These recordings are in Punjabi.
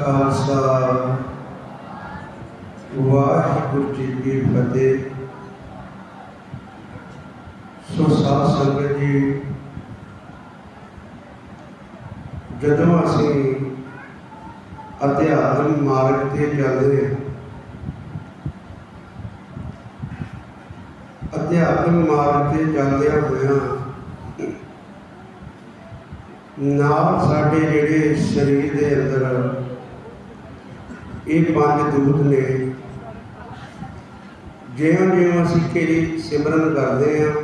ਖਾਲਸਾ। ਵਾਹਿਗੁਰੂ ਜੀ ਕੀ ਫਤਿਹ। ਸੋ ਸਾਧ ਸੰਗਤ ਜੀ, ਜਦੋਂ ਅਸੀਂ ਅਧਿਆਤਮ ਮਾਰਗ ਤੇ ਚੱਲਦੇ ਹਾਂ ਅਧਿਆਤਮ ਮਾਰਗ ਤੇ ਚੱਲਦਿਆਂ ਹੋਇਆਂ ਨਾਲ ਸਾਡੇ ਜਿਹੜੇ ਸਰੀਰ ਦੇ ਅੰਦਰ ਇਹ ਪੰਜ ਦੂਤ ਨੇ। ਜਿਉਂ ਜਿਉਂ ਅਸੀਂ ਕਿਹੜੀ ਸਿਮਰਨ ਕਰਦੇ ਹਾਂ,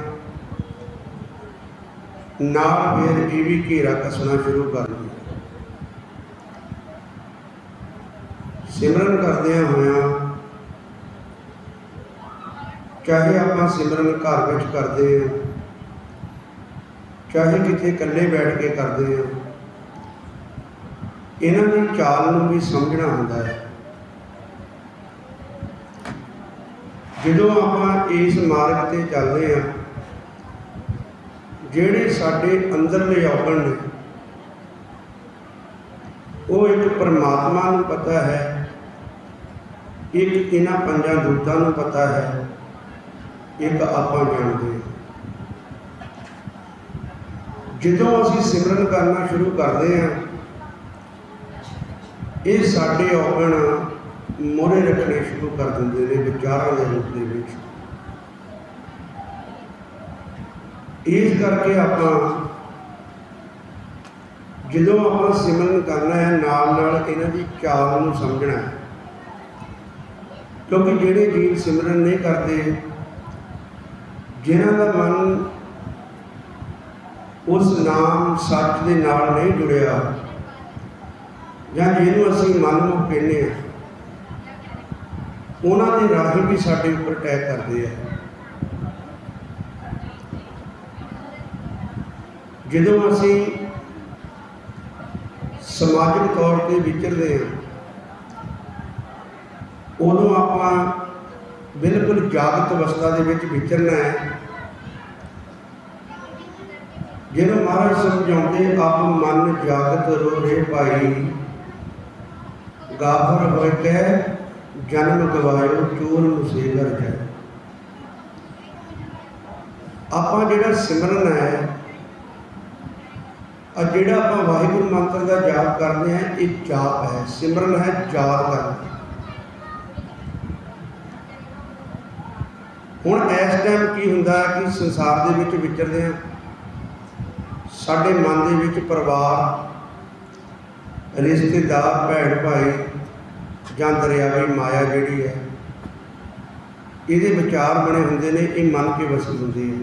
ਨਾਲ ਫਿਰ ਇਹ ਵੀ ਘੇਰਾ ਕੱਸਣਾ ਸ਼ੁਰੂ ਕਰ ਦਿੰਦੇ ਸਿਮਰਨ ਕਰਦਿਆਂ ਹੋਇਆਂ, ਚਾਹੇ ਆਪਾਂ ਸਿਮਰਨ ਘਰ ਵਿੱਚ ਕਰਦੇ ਹਾਂ, ਚਾਹੇ ਕਿਤੇ ਇਕੱਲੇ ਬੈਠ ਕੇ ਕਰਦੇ ਹਾਂ, ਇਹਨਾਂ ਦੀ ਚਾਲ ਨੂੰ ਵੀ ਸਮਝਣਾ ਹੁੰਦਾ ਹੈ। ਜਦੋਂ ਆਪਾਂ ਇਸ ਮਾਰਗ ਤੇ ਚੱਲਦੇ ਹਾਂ, ਜਿਹੜੇ ਸਾਡੇ ਅੰਦਰਲੇ ਔਗਣ ਨੇ, ਉਹ ਇੱਕ ਪਰਮਾਤਮਾ ਨੂੰ ਪਤਾ ਹੈ, ਇੱਕ ਇਹਨਾਂ ਪੰਜਾਂ ਦੂਤਾਂ ਨੂੰ ਪਤਾ ਹੈ, ਇੱਕ ਆਪਾਂ ਜਾਣਦੇ ਹਾਂ। ਜਦੋਂ ਅਸੀਂ ਸਿਮਰਨ ਕਰਨਾ ਸ਼ੁਰੂ ਕਰਦੇ ਹਾਂ, ਇਹ ਸਾਡੇ ਔਗਣ ਮੋਰੇ ਰੱਖਣੇ ਸ਼ੁਰੂ ਕਰ ਦਿੰਦੇ ਨੇ ਵਿਚਾਰਾਂ ਦੇ ਰੂਪ ਦੇ ਵਿੱਚ। ਇਸ ਕਰਕੇ ਆਪਾਂ ਜਦੋਂ ਆਪਾਂ ਸਿਮਰਨ ਕਰਨਾ ਹੈ, ਨਾਲ ਨਾਲ ਇਹਨਾਂ ਦੀ ਚਾਲ ਨੂੰ ਸਮਝਣਾ ਹੈ। ਕਿਉਂਕਿ ਜਿਹੜੇ ਜੀਵ ਸਿਮਰਨ ਨਹੀਂ ਕਰਦੇ, ਜਿਨ੍ਹਾਂ ਦਾ ਮਨ ਉਸ ਨਾਮ ਸੱਚ ਦੇ ਨਾਲ ਨਹੀਂ ਜੁੜਿਆ, ਜਾਂ ਜਿਹਨੂੰ ਅਸੀਂ ਮਨਮੁਖ ਕਹਿੰਦੇ ਹਾਂ ਉਹਨਾਂ ਦੇ ਰਾਹੀਂ ਵੀ ਸਾਡੇ ਉੱਪਰ ਅਟੈਕ ਕਰਦੇ ਆ। ਜਦੋਂ ਅਸੀਂ ਸਮਾਜਿਕ ਤੌਰ ਤੇ ਵਿਚਰਦੇ ਹਾਂ ਉਦੋਂ ਆਪਾਂ ਬਿਲਕੁਲ ਜਾਗਤ ਅਵਸਥਾ ਦੇ ਵਿੱਚ ਵਿਚਰਨਾ ਹੈ। ਜਿਹਨੂੰ ਮਹਾਰਾਜ ਸਮਝਾਉਂਦੇ ਆਪ ਮਨ ਜਾਗਤ ਰੋਰੇ ਭਾਈ ਗਾਫਰ ਹੋਇ ਕੈ ਜਨਮ ਗਵਾਇਓ ਚੋਰ ਮੁਸੇਗਰ ਜੈ ਆਪਾਂ ਜਿਹੜਾ ਸਿਮਰਨ ਹੈ ਆ ਜਿਹੜਾ ਆਪਾਂ ਵਾਹਿਗੁਰੂ ਮੰਤਰ ਦਾ ਜਾਪ ਕਰਦੇ ਹਾਂ, ਇਹ ਜਾਪ ਹੈ। ਸਿਮਰਨ ਹੈ ਯਾਦ ਕਰਨਾ ਹੁਣ ਇਸ ਟਾਈਮ ਕੀ ਹੁੰਦਾ ਹੈ ਕਿ ਸੰਸਾਰ ਦੇ ਵਿੱਚ ਵਿਚਰਦੇ ਹਾਂ। ਸਾਡੇ ਮਨ ਦੇ ਵਿੱਚ ਪਰਿਵਾਰ, ਰਿਸ਼ਤੇਦਾਰ ਭੈਣ ਭਾਈ ਜਾਂ ਦਰਿਆਵੀ ਮਾਇਆ ਜਿਹੜੀ ਹੈ, ਇਹਦੇ ਵਿਚਾਰ ਬਣੇ ਹੁੰਦੇ ਨੇ, ਇਹ ਮਨ ਕੇ ਵਸੀ ਹੁੰਦੀ ਹੈ।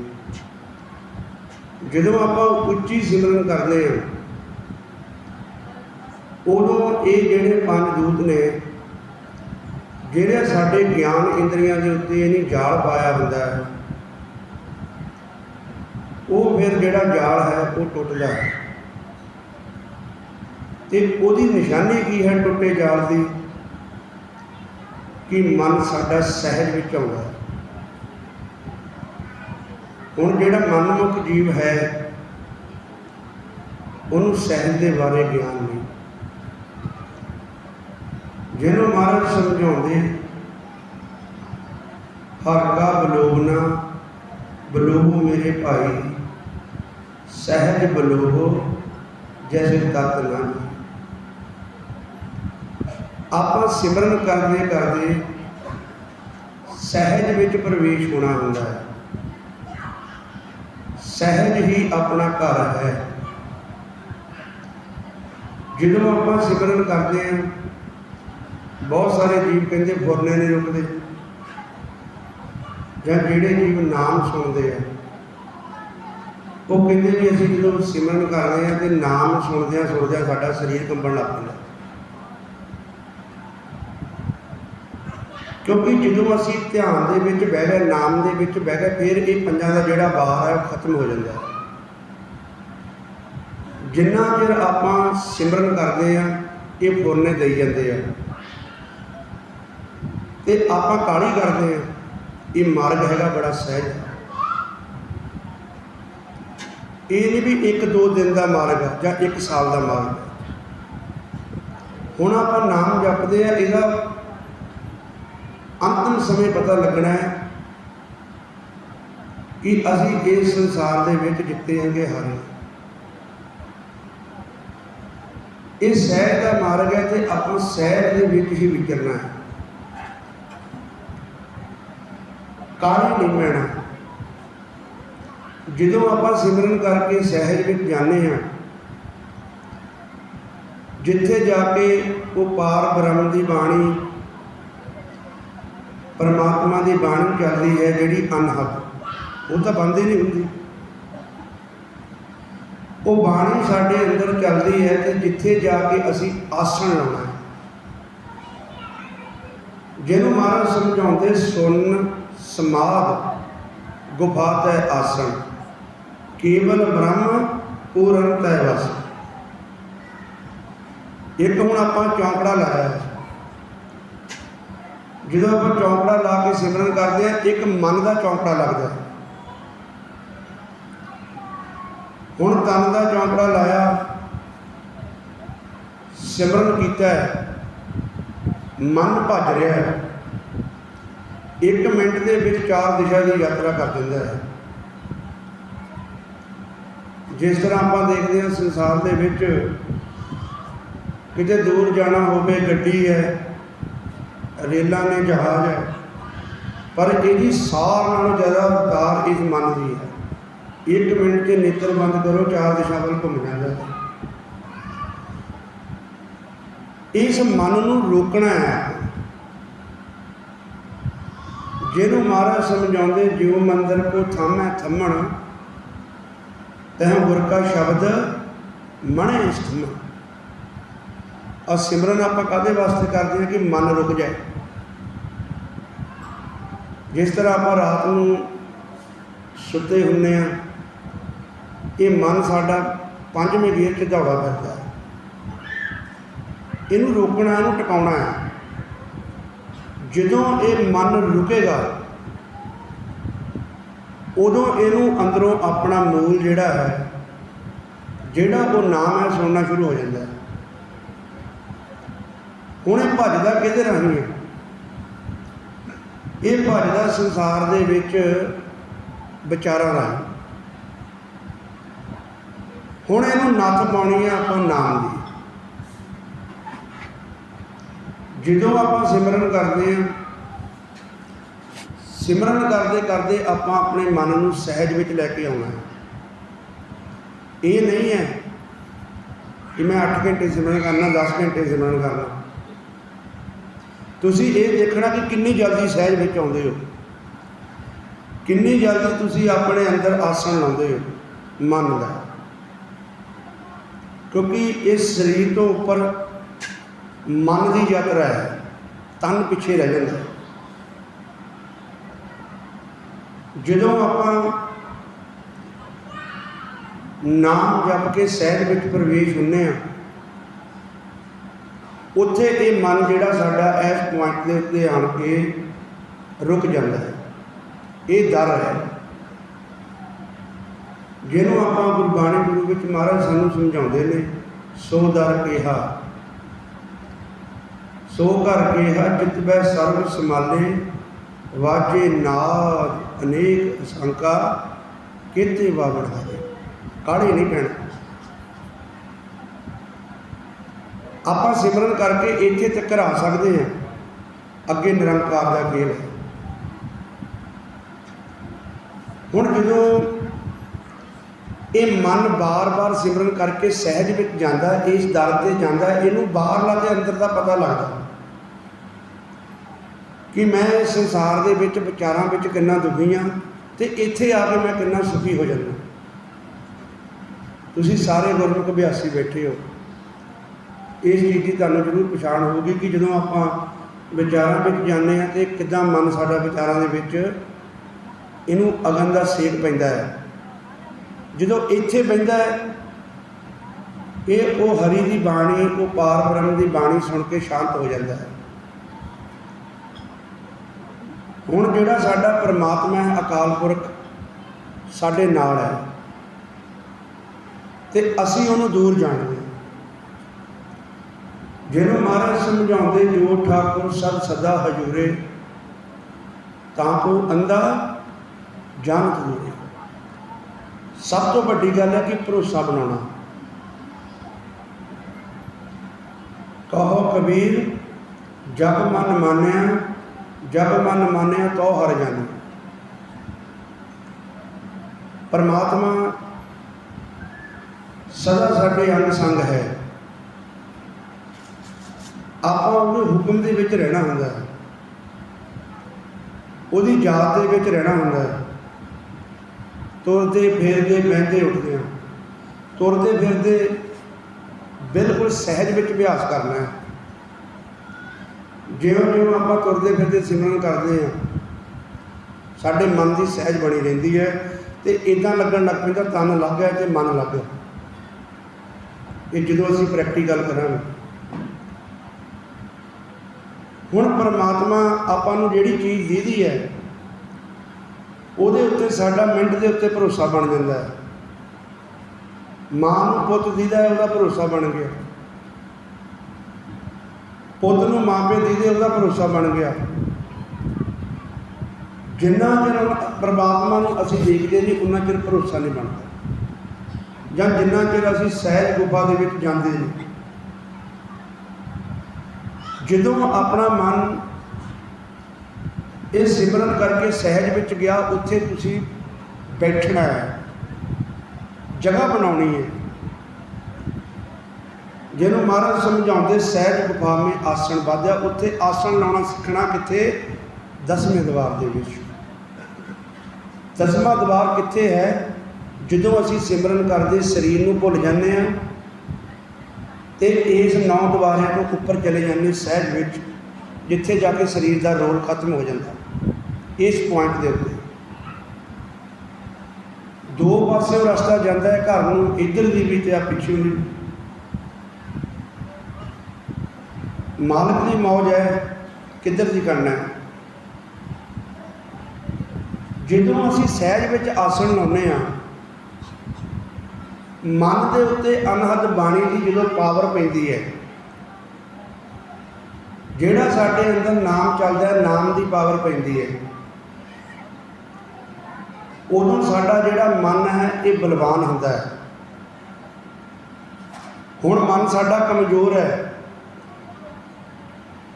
ਜਦੋਂ ਆਪਾਂ ਉੱਚੀ ਸਿਮਰਨ ਕਰਦੇ ਹਾਂ, ਉਦੋਂ ਇਹ ਜਿਹੜੇ ਪੰਜ ਦੂਤ ਨੇ, ਜਿਹੜੇ ਸਾਡੇ ਗਿਆਨ ਇੰਦਰੀਆਂ ਦੇ ਉੱਤੇ ਇਹਨੇ ਜਾਲ ਪਾਇਆ ਹੁੰਦਾ ਹੈ, ਉਹ ਫਿਰ ਜਿਹੜਾ ਜਾਲ ਹੈ, ਉਹ ਟੁੱਟਦਾ ਹੈ। ਤੇ ਉਹਦੀ ਨਿਸ਼ਾਨੀ ਕੀ ਹੈ, ਟੁੱਟੇ ਜਾਲ ਦੀ? ਕਿ ਮਨ ਸਾਡਾ ਸਹਿਜ ਵਿੱਚ ਆਉਂਦਾ ਹੈ। ਹੁਣ ਜਿਹੜਾ ਮਨਮੁਖ ਜੀਵ ਹੈ, ਉਹਨੂੰ ਸਹਿਜ ਦੇ ਬਾਰੇ ਗਿਆਨ ਨਹੀਂ। ਜਿਹਨੂੰ ਮਹਾਰਾਜ ਸਮਝਾਉਂਦੇ ਹਰ ਕਾ ਬਲੋਗਨਾ, ਬਲੋਗੋ ਮੇਰੇ ਭਾਈ, ਸਹਿਜ ਬਲੋਗੋ, ਜੈਸੇ ਤਤ ਨਾ ਆਪਾਂ ਸਿਮਰਨ ਕਰਦੇ ਕਰਦੇ ਸਹਿਜ ਵਿੱਚ ਪ੍ਰਵੇਸ਼ ਹੋਣਾ ਹੁੰਦਾ ਹੈ। ਸਹਿਜ ਹੀ ਆਪਣਾ ਘਰ ਹੈ। ਜਦੋਂ ਆਪਾਂ ਸਿਮਰਨ ਕਰਦੇ ਹਾਂ, ਬਹੁਤ ਸਾਰੇ ਜੀਵ ਕਹਿੰਦੇ ਫੁਰਨੇ ਨਹੀਂ ਰੁਕਦੇ। ਜਾਂ ਜਿਹੜੇ ਜੀਵ ਨਾਮ ਸੁਣਦੇ ਆ, ਉਹ ਕਹਿੰਦੇ ਵੀ ਅਸੀਂ ਜਦੋਂ ਸਿਮਰਨ ਕਰਦੇ ਆ ਤੇ ਨਾਮ ਸੁਣਦੇ ਆ ਸੁਣਦੇ ਆ ਸਾਡਾ ਸਰੀਰ ਕੰਬਣ ਲੱਗ ਪੈਂਦਾ। ਕਿਉਂਕਿ ਜਦੋਂ ਅਸੀਂ ਧਿਆਨ ਦੇ ਵਿੱਚ ਬਹਿ ਗਏ, ਨਾਮ ਦੇ ਵਿੱਚ ਬਹਿ ਗਏ, ਫਿਰ ਇਹ ਪੰਜਾਂ ਦਾ ਜਿਹੜਾ ਬਾਹਰ ਹੈ ਉਹ ਖਤਮ ਹੋ ਜਾਂਦਾ ਜਿੰਨਾ ਚਿਰ ਆਪਾਂ ਸਿਮਰਨ ਕਰਦੇ ਆ ਇਹ ਫੁਰਨੇ ਦੇਈ ਜਾਂਦੇ ਆ। ਤੇ ਆਪਾਂ ਕਾਲੀ ਕਰਦੇ ਆ ਇਹ ਮਾਰਗ ਹੈਗਾ ਬੜਾ ਸਹਿਜ। ਇਹ ਨਹੀਂ ਵੀ ਇੱਕ ਦੋ ਦਿਨ ਦਾ ਮਾਰਗ ਆ ਜਾਂ ਇੱਕ ਸਾਲ ਦਾ ਮਾਰਗ। ਹੁਣ ਆਪਾਂ ਨਾਮ ਜਪਦੇ ਆ, ਇਹਦਾ ਅੰਤਮ ਸਮੇਂ ਪਤਾ ਲੱਗਣਾ ਹੈ ਕਿ ਅਸੀਂ ਇਸ ਸੰਸਾਰ ਦੇ ਵਿੱਚ ਜਿੱਤੇ ਹਾਂਗੇ ਹਾਰੇ ਇਹ ਸਹਿਜ ਦਾ ਮਾਰਗ ਹੈ ਤੇ ਆਪਾਂ ਸਹਿਜ ਦੇ ਵਿੱਚ ਹੀ ਵਿਚਰਨਾ ਹੈ। ਕਾਹਲੀ ਨਹੀਂ ਪੈਣਾ ਜਦੋਂ ਆਪਾਂ ਸਿਮਰਨ ਕਰਕੇ ਸਹਿਜ ਵਿੱਚ ਜਾਂਦੇ ਹਾਂ, ਜਿੱਥੇ ਜਾ ਕੇ ਉਹ ਪਾਰ ਬ੍ਰਹਮ ਦੀ ਬਾਣੀ ਪਰਮਾਤਮਾ ਦੀ ਬਾਣੀ ਚੱਲਦੀ ਹੈ ਜਿਹੜੀ ਅਨਹਦ। ਉਹ ਤਾਂ ਬੰਦ ਹੀ ਨਹੀਂ ਹੁੰਦੀ। ਉਹ ਬਾਣੀ ਸਾਡੇ ਅੰਦਰ ਚੱਲਦੀ ਹੈ ਤੇ ਜਿੱਥੇ ਜਾ ਕੇ ਅਸੀਂ ਆਸਣ ਲਾਉਣਾ ਹੈ। ਜਿਹਨੂੰ ਮਹਾਰਾਜ ਸਮਝਾਉਂਦੇ ਸੁਨ ਸਮਾਦ ਗੁਫਾਤ ਹੈ ਆਸਣ। ਕੇਵਲ ਬ੍ਰਹਮ ਪੂਰਨ ਤੈ ਵਸ। ਇੱਕ ਹੁਣ ਆਪਾਂ ਚੌਂਕੜਾ ਲਾਇਆ। ਜਦੋਂ ਆਪਾਂ ਚੌਂਕੜਾ ਲਾ ਕੇ ਸਿਮਰਨ ਕਰਦੇ ਆ ਇੱਕ ਮਨ ਦਾ ਚੌਂਕੜਾ ਲੱਗਦਾ ਹੁਣ ਤਨ ਦਾ ਚੌਂਕੜਾ ਲਾਇਆ, ਸਿਮਰਨ ਕੀਤਾ ਮਨ ਭੱਜ ਰਿਹਾ ਹੈ। ਇੱਕ ਮਿੰਟ ਦੇ ਵਿੱਚ ਚਾਰ ਦਿਸ਼ਾ ਦੀ ਯਾਤਰਾ ਕਰ ਦਿੰਦਾ ਹੈ। ਜਿਸ ਤਰ੍ਹਾਂ ਆਪਾਂ ਦੇਖਦੇ ਹਾਂ ਸੰਸਾਰ ਦੇ ਵਿੱਚ ਕਿਤੇ ਦੂਰ ਜਾਣਾ ਹੋਵੇ, ਗੱਡੀ ਹੈ ਰੇਲਾਂ ਨੇ ਜਹਾਜ਼ ਹੈ। ਪਰ ਇਹਦੀ ਸਾਰ ਨਾਲੋਂ ਜ਼ਿਆਦਾ ਰਫ਼ਤਾਰ ਇਸ ਮਨ ਦੀ ਹੈ। ਇੱਕ ਮਿੰਟ 'ਚ ਨੇਤਰ ਬੰਦ ਕਰੋ, ਚਾਰ ਦਿਸ਼ਾ ਵੱਲ ਘੁੰਮ ਜਾਂਦਾ ਇਸ ਮਨ ਨੂੰ ਰੋਕਣਾ ਹੈ। ਜਿਹਨੂੰ ਮਹਾਰਾਜ ਸਮਝਾਉਂਦੇ ਜਿਉ ਮੰਦਰ ਕੋ ਥਾਮੈ ਥੰਮਣ ਤਹ ਗੁਰ ਕਾ ਸ਼ਬਦ ਮਣੇ ਸਥਮ ਆ ਸਿਮਰਨ ਆਪਾਂ ਕਾਦੇ ਵਾਸਤੇ ਕਰਦੇ ਹਾਂ ਕਿ ਮਨ ਰੁਕ ਜਾਏ? ਜਿਸ ਤਰ੍ਹਾਂ ਆਪਾਂ ਰਾਤ ਨੂੰ ਸੁੱਤੇ ਹੁੰਨੇ ਆ, ਇਹ ਮਨ ਸਾਡਾ ਪੰਜਵੇਂ ਗੇਰ 'ਚ ਦੌੜਾ ਫਿਰਦਾ ਹੈ। ਇਹਨੂੰ ਰੋਕਣਾ, ਇਹਨੂੰ ਟਿਕਾਉਣਾ ਹੈ। ਜਦੋਂ ਇਹ ਮਨ ਰੁਕੇਗਾ, ਉਦੋਂ ਇਹਨੂੰ ਅੰਦਰੋਂ ਆਪਣਾ ਮੂਲ ਜਿਹੜਾ ਹੈ, ਜਿਹੜਾ ਉਹ ਨਾਮ ਹੈ, ਸੁਣਨਾ ਸ਼ੁਰੂ ਹੋ ਜਾਂਦਾ ਹੈ। ਹੁਣ ਇਹ ਭੱਜਦਾ ਕਿਹਦੇ ਰਾਹੀਂ ਹੈ? ਇਹ ਭੱਜਦਾ ਸੰਸਾਰ ਦੇ ਵਿੱਚ ਵਿਚਾਰਾਂ ਰਾਹੀਂ ਹੁਣ ਇਹਨੂੰ ਨੱਥ ਪਾਉਣੀ ਹੈ ਆਪਾਂ ਨਾਮ ਦੀ। ਜਦੋਂ ਆਪਾਂ ਸਿਮਰਨ ਕਰਦੇ ਹਾਂ ਸਿਮਰਨ ਕਰਦੇ ਕਰਦੇ ਆਪਾਂ ਆਪਣੇ ਮਨ ਨੂੰ ਸਹਿਜ ਵਿੱਚ ਲੈ ਕੇ ਆਉਣਾ ਹੈ। ਇਹ ਨਹੀਂ ਹੈ ਕਿ ਮੈਂ 8 ਘੰਟੇ ਸਿਮਰਨ ਕਰਨਾ 10 ਘੰਟੇ ਸਿਮਰਨ ਕਰਨਾ। ਤੁਸੀਂ ਇਹ ਦੇਖਣਾ ਕਿ ਕਿੰਨੀ ਜਲਦੀ ਸਹਿਜ ਵਿੱਚ ਆਉਂਦੇ ਹੋ। ਕਿੰਨੀ ਜਲਦੀ ਤੁਸੀਂ ਆਪਣੇ ਅੰਦਰ ਆਸਣ ਲਾਉਂਦੇ ਹੋ, ਮਨ ਦਾ। ਕਿਉਂਕਿ ਇਸ ਸਰੀਰ ਤੋਂ ਉੱਪਰ ਮਨ ਦੀ ਯਾਤਰਾ ਹੈ, ਤਨ ਪਿੱਛੇ ਰਹਿ ਜਾਂਦਾ। ਜਦੋਂ ਆਪਾਂ ਨਾਮ ਜਪ ਕੇ ਸਹਿਜ ਵਿੱਚ ਪ੍ਰਵੇਸ਼ ਹੁੰਨੇ ਆ ਉੱਥੇ ਇਹ ਮਨ ਜਿਹੜਾ ਸਾਡਾ ਇਸ ਪੁਆਇੰਟ ਦੇ ਉੱਤੇ ਆਣ ਕੇ ਰੁਕ ਜਾਂਦਾ ਹੈ। ਇਹ ਦਰ ਹੈ। ਜਿਹਨੂੰ ਆਪਾਂ ਗੁਰਬਾਣੀ ਗੁਰੂ ਵਿੱਚ ਮਹਾਰਾਜ ਸਾਨੂੰ ਸਮਝਾਉਂਦੇ ਨੇ, ਸੋ ਦਰ ਕਿਹਾ। ਸੋ ਘਰ ਕਿਹਾ, ਜਿਤ ਬੈ ਸਰਬ ਸਮਾਲੇ ਵਾਜੇ ਨਾਦ ਅਨੇਕ ਅਸੰਕਾ ਕਿਤੇ ਵਾਵੜ ਹਾਰੇ ਕਾੜੇ ਨਹੀਂ ਪੈਣਾ। ਆਪਾਂ ਸਿਮਰਨ ਕਰਕੇ ਇੱਥੇ ਤੱਕ ਆ ਸਕਦੇ ਹਾਂ। ਅੱਗੇ ਨਿਰੰਕਾਰ ਦਾ ਖੇਲ ਹੈ। ਹੁਣ ਜਦੋਂ ਇਹ ਮਨ ਬਾਰ-ਬਾਰ ਸਿਮਰਨ ਕਰਕੇ ਸਹਿਜ ਵਿੱਚ ਜਾਂਦਾ, ਇਸ ਦਰ ਤੇ ਜਾਂਦਾ, ਇਹਨੂੰ ਬਾਹਰਲਾ ਤੇ ਅੰਦਰ ਦਾ ਪਤਾ ਲੱਗਦਾ। ਕਿ ਮੈਂ ਸੰਸਾਰ ਦੇ ਵਿੱਚ ਵਿਚਾਰਾਂ ਵਿੱਚ ਕਿੰਨਾ ਦੁਖੀ ਹਾਂ ਤੇ ਇੱਥੇ ਆ ਕੇ ਮੈਂ ਕਿੰਨਾ ਸੁਖੀ ਹੋ ਜਾਂਦਾ। ਤੁਸੀਂ ਸਾਰੇ ਗੁਰਮੁਖ ਅਭਿਆਸੀ ਬੈਠੇ ਹੋ। ਇਸ ਚੀਜ਼ ਦੀ ਤੁਹਾਨੂੰ ਜ਼ਰੂਰ ਪਛਾਣ ਹੋਊਗੀ ਕਿ ਜਦੋਂ ਆਪਾਂ ਵਿਚਾਰਾਂ ਵਿੱਚ ਜਾਂਦੇ ਹਾਂ ਤੇ ਕਿਦਾਂ ਮਨ ਸਾਡਾ ਵਿਚਾਰਾਂ ਦੇ ਵਿੱਚ ਇਹਨੂੰ ਅਗਨ ਦਾ ਸੇਕ ਪੈਂਦਾ ਹੈ। ਜਦੋਂ ਇੱਥੇ ਬੈਂਦਾ ਹੈ, ਇਹ ਉਹ ਹਰੀ ਦੀ ਬਾਣੀ, ਉਹ ਪਾਰ ਬ੍ਰਹਮ ਦੀ ਬਾਣੀ ਸੁਣ ਕੇ ਸ਼ਾਂਤ ਹੋ ਜਾਂਦਾ ਹੈ। ਹੁਣ ਜਿਹੜਾ ਸਾਡਾ ਪਰਮਾਤਮਾ ਹੈ, ਅਕਾਲ ਪੁਰਖ, ਸਾਡੇ ਨਾਲ ਹੈ। ਤੇ ਅਸੀਂ ਉਹਨੂੰ ਦੂਰ ਜਾਣਦੇ ਜਿਹਨੂੰ ਮਹਾਰਾਜ ਸਮਝਾਉਂਦੇ, ਜੋ ਠਾਕੁਰ ਸਭ ਸਦਾ ਹਜੂਰੇ, ਤਾਂ ਕੋ ਅੰਦਾ ਜਾਣ ਕਰੇ ਸਭ ਤੋਂ ਵੱਡੀ ਗੱਲ ਹੈ ਕਿ ਭਰੋਸਾ ਬਣਾਉਣਾ। ਕਹੋ ਕਬੀਰ, ਜਬ ਮਨ ਮਾਨਿਆ, ਜਬ ਮਨ ਮਾਨਿਆ ਤੋ ਹਰ ਜਾਣਾ। ਪਰਮਾਤਮਾ ਸਦਾ ਸਾਡੇ ਅੰਗ ਸੰਗ ਹੈ। ਆਪਾਂ ਉਹਦੇ ਹੁਕਮ ਦੇ ਵਿੱਚ ਰਹਿਣਾ ਹੁੰਦਾ ਹੈ। ਉਹਦੀ ਯਾਦ ਦੇ ਵਿੱਚ ਰਹਿਣਾ ਹੁੰਦਾ ਹੈ। ਤੁਰਦੇ ਫਿਰਦੇ ਬਹਿੰਦੇ ਉੱਠਦੇ ਹਾਂ। ਤੁਰਦੇ ਫਿਰਦੇ ਬਿਲਕੁਲ ਸਹਿਜ ਵਿੱਚ ਅਭਿਆਸ ਕਰਨਾ ਹੈ। ਜਿਉਂ ਜਿਉਂ ਆਪਾਂ ਤੁਰਦੇ ਫਿਰਦੇ ਸਿਮਰਨ ਕਰਦੇ ਹਾਂ, ਸਾਡੇ ਮਨ ਦੀ ਸਹਿਜ ਬਣੀ ਰਹਿੰਦੀ ਹੈ ਤੇ ਇਦਾਂ ਲੱਗਣ ਲੱਗ ਪੈਂਦਾ, ਤਨ ਲੱਗ ਗਿਆ ਤੇ ਮਨ ਲੱਗ ਗਿਆ। ਇਹ ਜਦੋਂ ਅਸੀਂ ਪ੍ਰੈਕਟੀਕਲ ਕਰਾਂਗੇ ਹੁਣ ਪਰਮਾਤਮਾ ਆਪਾਂ ਨੂੰ ਜਿਹੜੀ ਚੀਜ਼ ਦੇਦੀ ਹੈ, ਉਹਦੇ ਉੱਤੇ ਸਾਡਾ ਮਿੰਟ ਦੇ ਉੱਤੇ ਭਰੋਸਾ ਬਣ ਜਾਂਦਾ ਹੈ। ਮਾਂ ਨੂੰ ਪੁੱਤ ਦੀਦਾ ਹੈ, ਉਹਦਾ ਭਰੋਸਾ ਬਣ ਗਿਆ। ਪੁੱਤ ਨੂੰ ਮਾਂ ਪਿਓ ਦੀਦੇ, ਉਹਦਾ ਭਰੋਸਾ ਬਣ ਗਿਆ। ਜਿੰਨਾ ਚਿਰ ਪਰਮਾਤਮਾ ਨੂੰ ਅਸੀਂ ਦੇਖਦੇ ਨਹੀਂ, ਉਨਾ ਚਿਰ ਭਰੋਸਾ ਨਹੀਂ ਬਣਦਾ। ਜਾਂ ਜਿੰਨਾ ਚਿਰ ਅਸੀਂ ਸਹਿਜ ਗੁਫਾ ਦੇ ਵਿੱਚ ਜਾਂਦੇ ਨਹੀਂ। ਜਦੋਂ ਆਪਣਾ ਮਨ ਇਹ ਸਿਮਰਨ ਕਰਕੇ ਸਹਿਜ ਵਿੱਚ ਗਿਆ, ਉੱਥੇ ਤੁਸੀਂ ਬੈਠਣਾ ਹੈ। ਜਗ੍ਹਾ ਬਣਾਉਣੀ ਹੈ। ਜਿਹਨੂੰ ਮਹਾਰਾਜ ਸਮਝਾਉਂਦੇ, ਸਹਿਜ ਗੁਫਾ ਮੇ ਆਸਣ ਬਾਧਿਆ ਉੱਥੇ ਆਸਣ ਲਾਉਣਾ ਸਿੱਖਣਾ ਕਿੱਥੇ? ਦਸਵੇਂ ਦਵਾਰ ਦੇ ਵਿੱਚ। ਦਸਵਾਂ ਦਵਾਰ ਕਿੱਥੇ ਹੈ? ਜਦੋਂ ਅਸੀਂ ਸਿਮਰਨ ਕਰਦੇ, ਸਰੀਰ ਨੂੰ ਭੁੱਲ ਜਾਂਦੇ ਹਾਂ। ਤੇ ਇਸ ਨੌ ਦਵਾਰਿਆਂ ਤੋਂ ਉੱਪਰ ਚਲੇ ਜਾਂਦੇ ਸਹਿਜ ਵਿੱਚ ਜਿੱਥੇ ਜਾ ਕੇ ਸਰੀਰ ਦਾ ਰੋਲ ਖਤਮ ਹੋ ਜਾਂਦਾ। ਇਸ ਪੁਆਇੰਟ ਦੇ ਉੱਤੇ ਦੋ ਪਾਸੇ ਰਸਤਾ ਜਾਂਦਾ ਹੈ, ਘਰ ਨੂੰ ਇੱਧਰ ਦੀ ਵੀ ਤੇ ਆ ਪਿੱਛੇ ਵੀ। ਮਾਲਕ ਦੀ ਮੌਜ ਹੈ, ਕਿੱਧਰ ਦੀ ਕਰਨਾ ਹੈ। ਜਦੋਂ ਅਸੀਂ ਸਹਿਜ ਵਿੱਚ ਆਸਣ ਲਾਉਂਦੇ ਆ ਮਨ ਦੇ ਉੱਤੇ ਅਨਹਦ ਬਾਣੀ ਦੀ ਜਦੋਂ ਪਾਵਰ ਪੈਂਦੀ ਹੈ, ਜਿਹੜਾ ਸਾਡੇ ਅੰਦਰ ਨਾਮ ਚੱਲਦਾ ਹੈ, ਨਾਮ ਦੀ ਪਾਵਰ ਪੈਂਦੀ ਹੈ। ਉਦੋਂ ਸਾਡਾ ਜਿਹੜਾ ਮਨ ਹੈ, ਇਹ ਬਲਵਾਨ ਹੁੰਦਾ ਹੈ। ਹੁਣ ਮਨ ਸਾਡਾ ਕਮਜ਼ੋਰ ਹੈ।